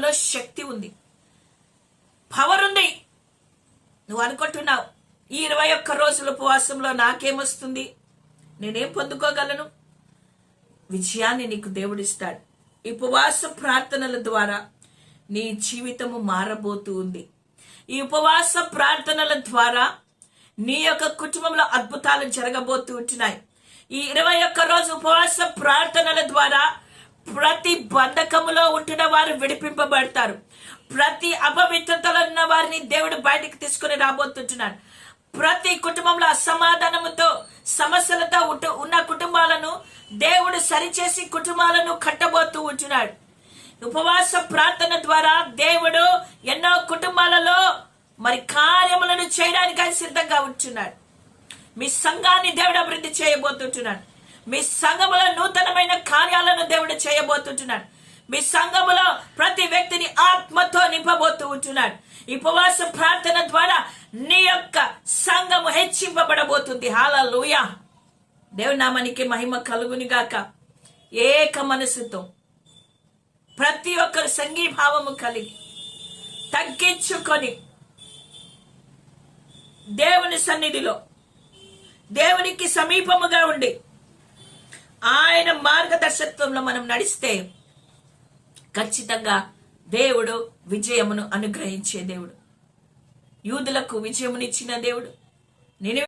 లో శక్తి ఉంది. పవర్ ఉంది. నువ్వు అనుకుంటున్నావు ఈ ఇరవై ఒక్క రోజుల ఉపవాసంలో నాకేమొస్తుంది నేనేం పొందుకోగలను? విజయాన్ని నీకు దేవుడిస్తాడు. ఈ ఉపవాస ప్రార్థనల ద్వారా నీ జీవితము మారబోతూ ఉంది. ఈ ఉపవాస ప్రార్థనల ద్వారా నీ యొక్క కుటుంబంలో అద్భుతాలు జరగబోతూ ఉంటున్నాయి. ఈ ఇరవై ఒక్క రోజు ఉపవాస ప్రార్థనల ద్వారా ప్రతి బంధకములో ఉంటున్న వారు విడిపింపబడతారు. ప్రతి అపవిత్రతలో ఉన్న వారిని దేవుడు బయటకు తీసుకుని రాబోతుంటున్నాడు. ప్రతి కుటుంబంలో అసమాధానముతో సమస్యలతో ఉంటు- ఉన్న కుటుంబాలను దేవుడు సరిచేసి కుటుంబాలను కట్టబోతూ ఉంటున్నాడు. ఉపవాస ప్రార్థన ద్వారా దేవుడు ఎన్నో కుటుంబాలలో మరి కార్యములను చేయడానికి ఆయన సిద్ధంగా ఉంటున్నాడు. మీ సంఘాన్ని దేవుడు అభివృద్ధి చేయబోతుంటున్నాడు. మీ సంఘములో నూతనమైన కార్యాలను దేవుడు చేయబోతుంటున్నాడు మీ సంఘములో ప్రతి వ్యక్తిని ఆత్మతో నింపబోతూ ఉంటున్నాడు. ఈ ఉపవాస ప్రార్థన ద్వారా నీ యొక్క సంఘము హెచ్చింపబడబోతుంది. హాలూయా దేవుని నామానికి మహిమ కలుగుని గాక ఏక మనసుతో ప్రతి ఒక్కరు సంఘీభావము కలిగి తగ్గించుకొని దేవుని సన్నిధిలో దేవునికి సమీపముగా ఉండి ఆయన మార్గదర్శకత్వంలో మనం నడిస్తే ఖచ్చితంగా దేవుడు విజయమును అనుగ్రహించే దేవుడు. యూదులకు విజయమునిచ్చిన దేవుడు. నేను